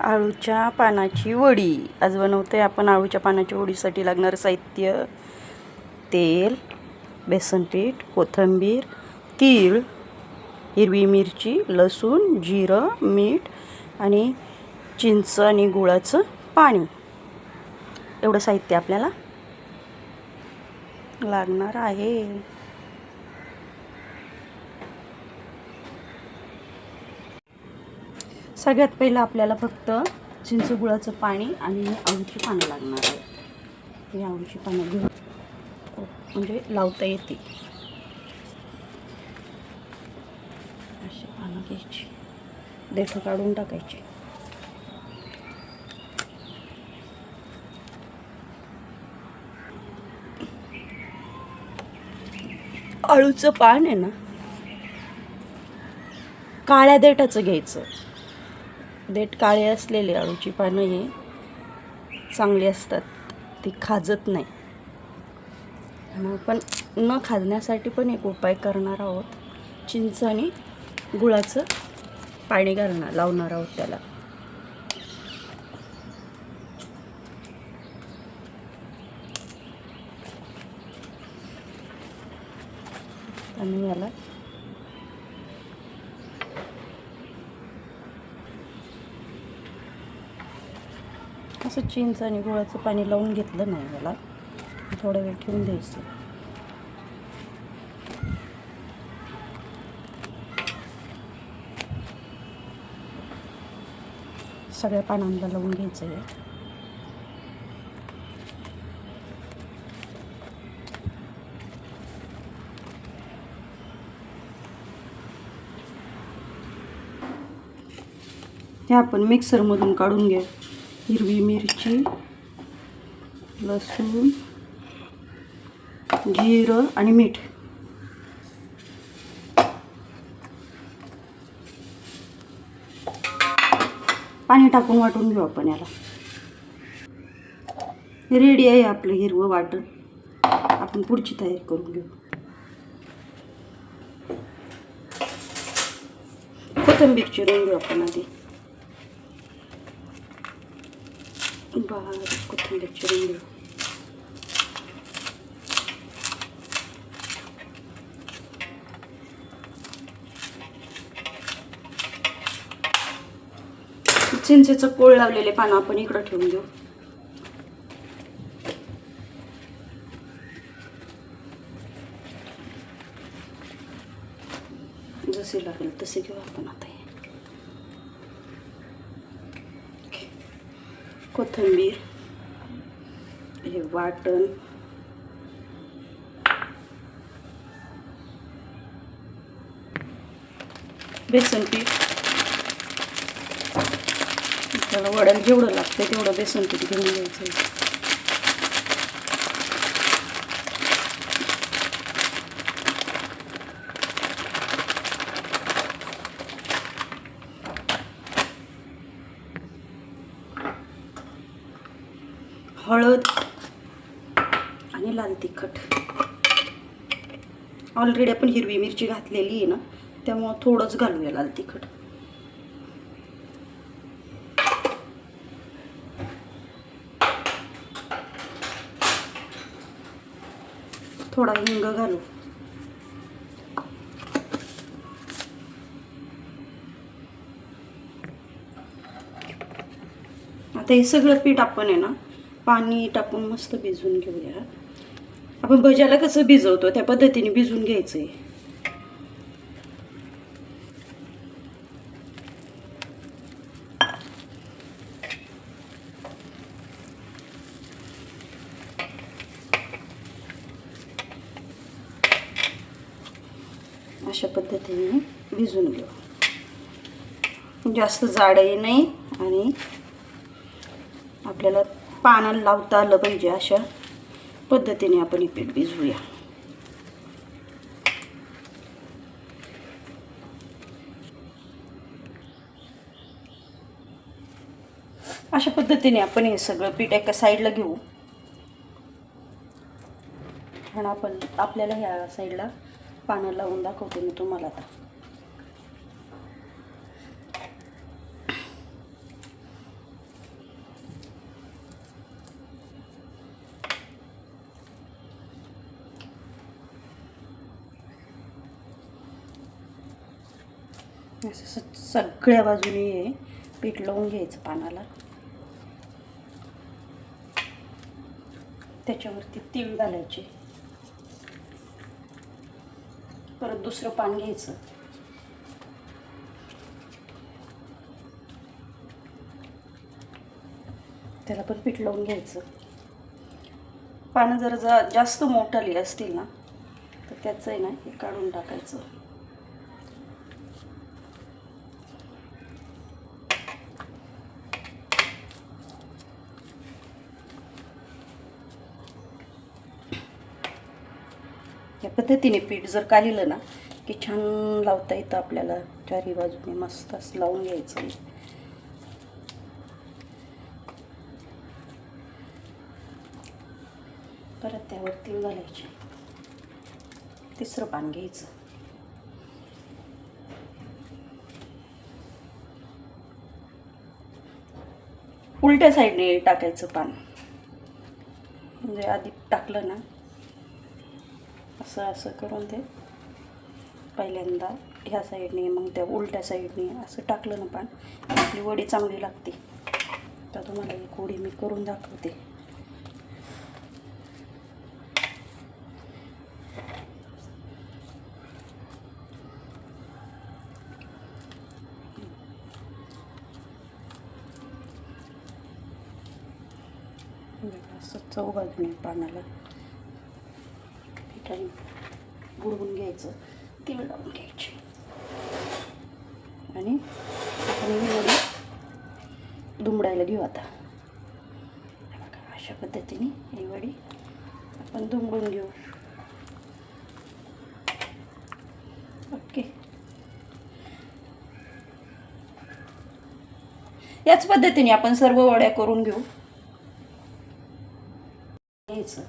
आळूच्या पानाची वडी. आज बनवते आपण आळूच्या पानाच्या वडीसाठी लागणारं साहित्य. तेल बेसन पीठ कोथिंबीर तीळ हिरवी मिरची लसूण जिरं मीठ आणि चिंच आणि गुळाचं पाणी. एवढं साहित्य आपल्याला लागणार आहे. सगळ्यात पहिलं आपल्याला फक्त चिंचगुळाचं पाणी आणि आळूची पानं लागणार आहे. हे आळूची पानं घेऊन म्हणजे लावता येते. अशी पानं घ्यायची. देठं काढून टाकायची. अळूचं पान आहे ना काळ्या देठाचं घ्यायचं. देठ काळे असलेले अळूची पानं हे चांगली असतात. ती खाजत नाही. मग आपण न खाजण्यासाठी पण एक उपाय करणार आहोत. चिंच आणि गुळाचं पाणी घालणार लावणार आहोत त्याला. आणि याला असं चिंच आणि गुळाचं पाणी लावून घेतलं नाही याला. थोडा वेळ ठेवून द्यायचं. सगळ्या पानांना लावून घ्यायचं आहे. हे आपण मिक्सरमधून काढून घ्या. हिरवी मिरची लसूण जिरं आणि मीठ. पाणी टाकून वाटून घेऊ आपण याला. रेडी आहे आपलं हिरवं वाटण. आपण पुढची तयारी करून घेऊ. कोथिंबीर चिरून घेऊ आपण आधी बारीक कोथिंबीर चिरून चिंचेचं पोळ लावलेले पानं आपण इकडं ठेवून घेऊ जसे लागेल तसे घेऊ आपण आता हे कोथिंबीर हे वाटण. बेसन पीठ. त्याला वड्याला जेवढं लागतं तेवढं बेसन पीठ घेऊन घ्यायचं हळद आणि लाल तिखट ऑलरेडी आपण हिरवी मिरची घातलेली आहे ना त्यामुळं थोडंच घालूया लाल तिखट. थोडा हिंग घालू. आता हे सगळं पीठ आपण आहे ना पाणी टाकून मस्त भिजवून घेऊया. आपण भज्याला कसं भिजवतो? त्या पद्धतीने भिजवून घ्यायचं आहे अशा पद्धतीने भिजून घेऊ. जास्त जाडही नाही आणि आपल्याला पानाला लावता आलं पाहिजे अशा पद्धतीने आपण हे पीठ भिजवूया. अशा पद्धतीने आपण हे सगळं पीठ एका साईडला घेऊ. आणि आपण आपल्याला ह्या साईडला पानं लावून दाखवते मी तुम्हाला आता. असं सगळ्या बाजूने हे पीठ लावून घ्यायचं पानाला. त्याच्यावरती तीळ घालायचे. परत दुसरं पान घ्यायचं. त्याला पण पीठ लावून घ्यायचं. पानं जर जा जास्त मोठाली असतील ना तर त्याचं आहे ना हे काढून टाकायचं या पद्धतीने पीठ जर कालिलं ना की छान लावता येतं आपल्याला. चारी बाजूने मस्त असं लावून घ्यायचं. परत त्यावर तीळ घालायचे. तिसरं पान घ्यायचं. उलट्या साईडने टाकायचं पान. म्हणजे आधी टाकलं ना असं असं करून ते पहिल्यांदा ह्या साईडने मग त्या उलट्या साईडने असं टाकलं ना पान आपली वडी चांगली लागते. तर तुम्हाला एक वडी मी करून दाखवते. असं चौ मी पानाला. पिठाने बुडवून घ्यायचं तीळ लावून घ्यायची. आणि आपण वडी दुमडायला घेऊ आता. अशा पद्धतीने ही वडी आपण दुमडून घेऊ. ओके. याच पद्धतीने आपण सर्व वड्या करून घेऊ. घ्यायचं.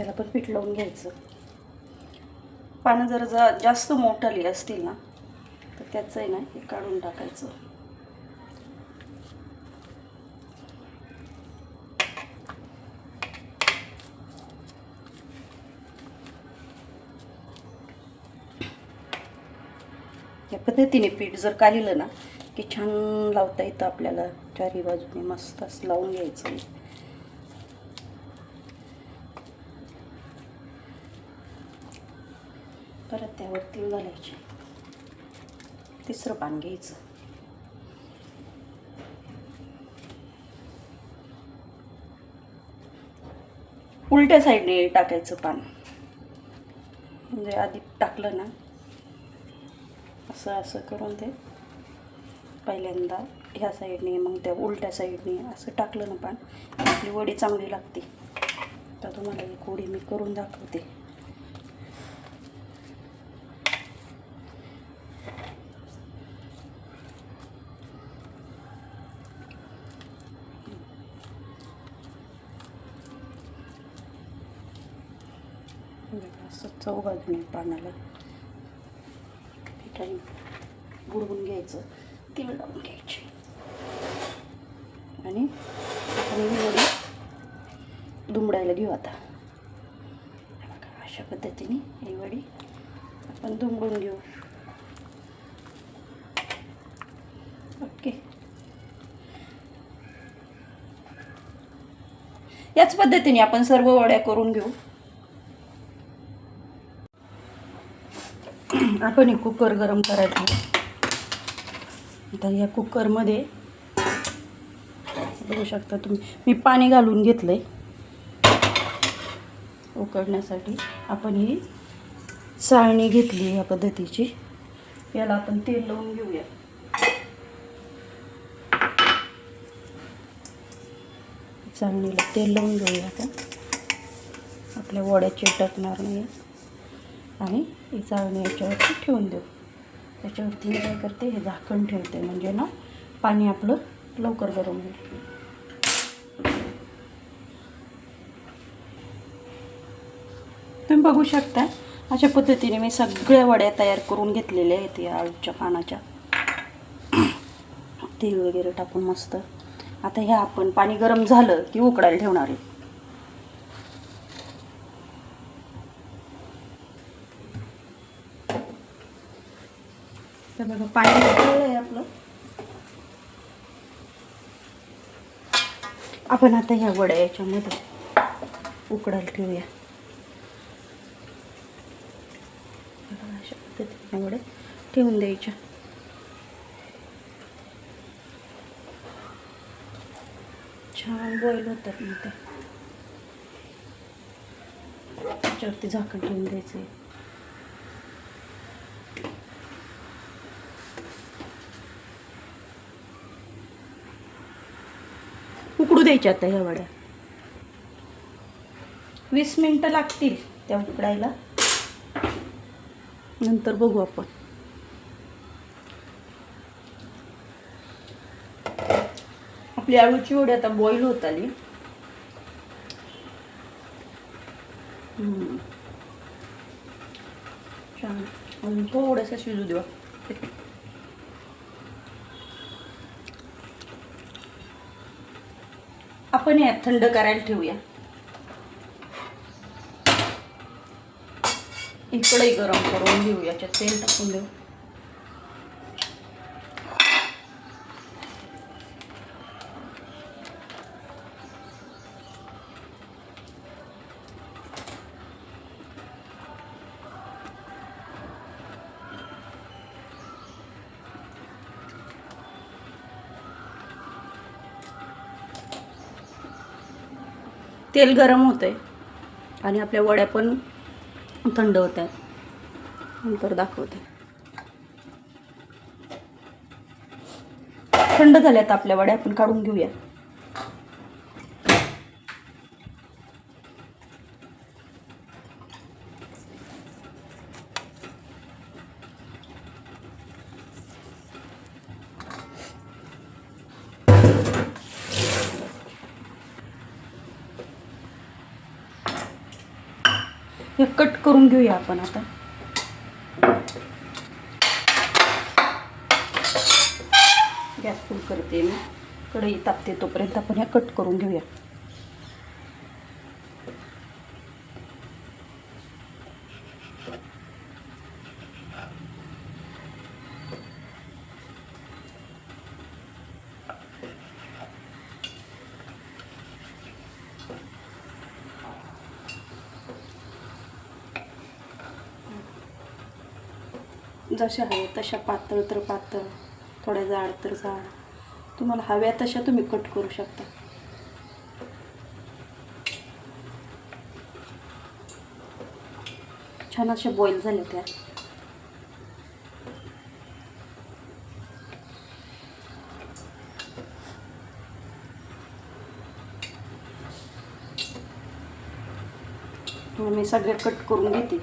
त्याला पण पीठ लावून घ्यायचं. पानं जर जा जास्त मोठाली असतील ना तर त्याचं आहे ना हे काढून टाकायचं. या पद्धतीने पीठ जर काढलं ना की छान लावता येतं आपल्याला. चारी बाजूने मस्त असं लावून घ्यायचं. त्याच्यावर तीळ घालायचे. तिसरं पान घ्यायचं. उलट्या साईडने टाकायचं पान. म्हणजे आधी टाकलं ना असं असं करून ते पहिल्यांदा ह्या साईडने मग त्या उलट्या साईडने असं टाकलं ना पान आपली वडी चांगली लागते. तर तुम्हाला एक वडी मी करून दाखवते. चव असं चौ पानाला. पिठाने बुडवून घ्यायचं तीळ लावून घ्यायची. आणि आपण ही वडी दुमडायला घेऊ आता. अशा पद्धतीने ही वडी आपण दुमडून घेऊ. ओके. याच पद्धतीने आपण सर्व वड्या करून घेऊ. आपण हे कुकर गरम करायचं. आता या कुकरमध्ये बघू शकता तुम्ही मी पाणी घालून घेतलं आहे उकडण्यासाठी आपण ही चाळणी घेतली या पद्धतीची. याला आपण तेल लावून घेऊया. चाळणीला तेल लावून घेऊया आपण. आपल्या वड्या चिटकणार नाही आणि चाळणी याच्यावरती ठेवून देऊ. त्याच्यावरती मी काय करते हे झाकण ठेवते. म्हणजे ना पाणी आपलं लवकर गरम होईल. तुम्ही बघू शकता अशा पद्धतीने मी सगळ्या वड्या तयार करून घेतलेल्या आहेत या आळूच्या पानाच्या. तेल वगैरे टाकून मस्त. आता ह्या आपण पाणी गरम झालं की उकडायला ठेवणार आहे. बघा पाणी आहे आपलं. आपण आता ह्या वड्या याच्यामध्ये उकडायला ठेवूया. अशा पद्धतीने वड्या ठेवून द्यायच्या. छान बॉईल होतात मग ते. त्याच्यावरती झाकण ठेवून द्यायचं. उकडू द्यायच्या आता ह्या वड्या. वीस मिनटं लागतील त्या उकडायला. नंतर बघू आपण. आपली आळूची वडी आता बॉईल होत आली. छान. थोडंसं शिजू देवा आपण या थंड करायला ठेवूया. इकडे गरम करून घेऊया तेल टाकून देऊ. तेल गरम होतं आहे आणि आपल्या वड्या पण थंड होत आहेत नंतर दाखवते. थंड झाल्यात आपल्या वड्या आपण काढून घेऊया. हे कट करून घेऊया आपण आता. गॅस फुल करते मी. कढई तापते तोपर्यंत आपण ह्या कट करून घेऊया. जशा हव्या तशा पातळ तर पातळ थोड्या जाड तर जाड. तुम्हाला हव्या तशा तुम्ही कट करू शकता. छान अशा बॉईल झाले त्या. मी सगळे कट करून घेते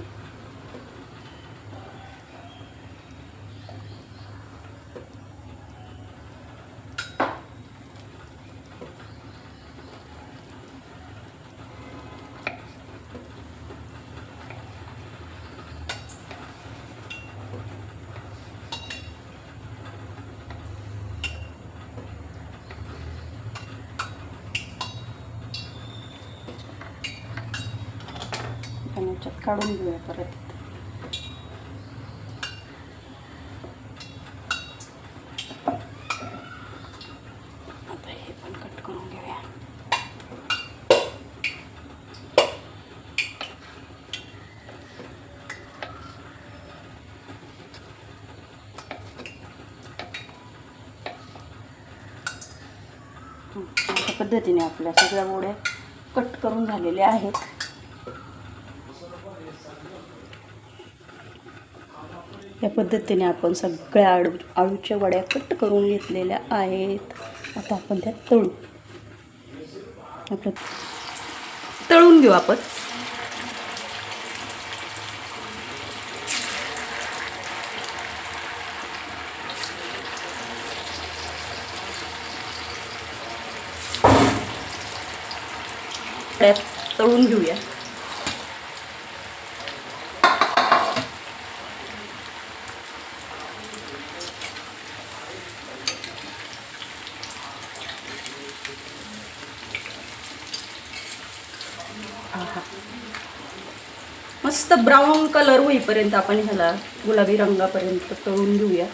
आपण याच्यात काढून घेऊया परत. आता हे पण कट करून घेऊया. अशा पद्धतीने आपल्या सगळ्या गोड्या कट करून झालेल्या आहेत या पद्धतीने आपण सगळ्या आळू आळूच्या वड्या कट करून घेतलेल्या आहेत. आता आपण त्या तळू. आपलं तळून घेऊ आपण. तळून घेऊया. हा मस्त ब्राऊन कलर होईपर्यंत आपण ह्याला गुलाबी रंगापर्यंत तळून घेऊया.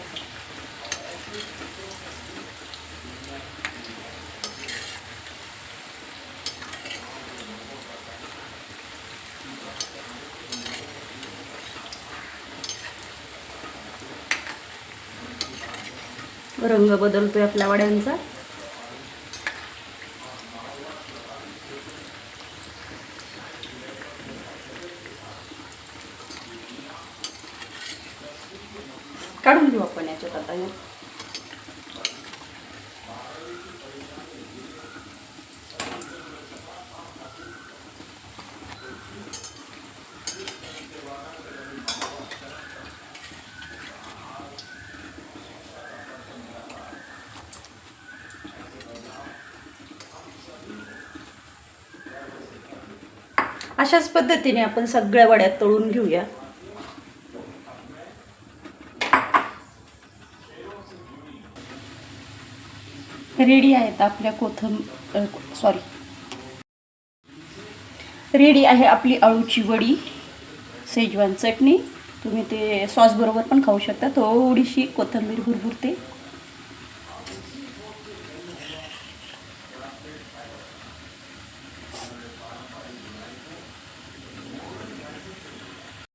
रंग बदलतोय आपल्या वड्यांचा. घेऊ आपण अशाच पद्धतीने आपण सगळ्या वड्यात तळून घेऊया. रेडी आहेत आपल्या कोथंब सॉरी रेडी आहे आपली अळूची वडी सेजवान चटणी. तुम्ही ते सॉसबरोबर पण खाऊ शकता. थोडीशी कोथिंबीर भुरभुरते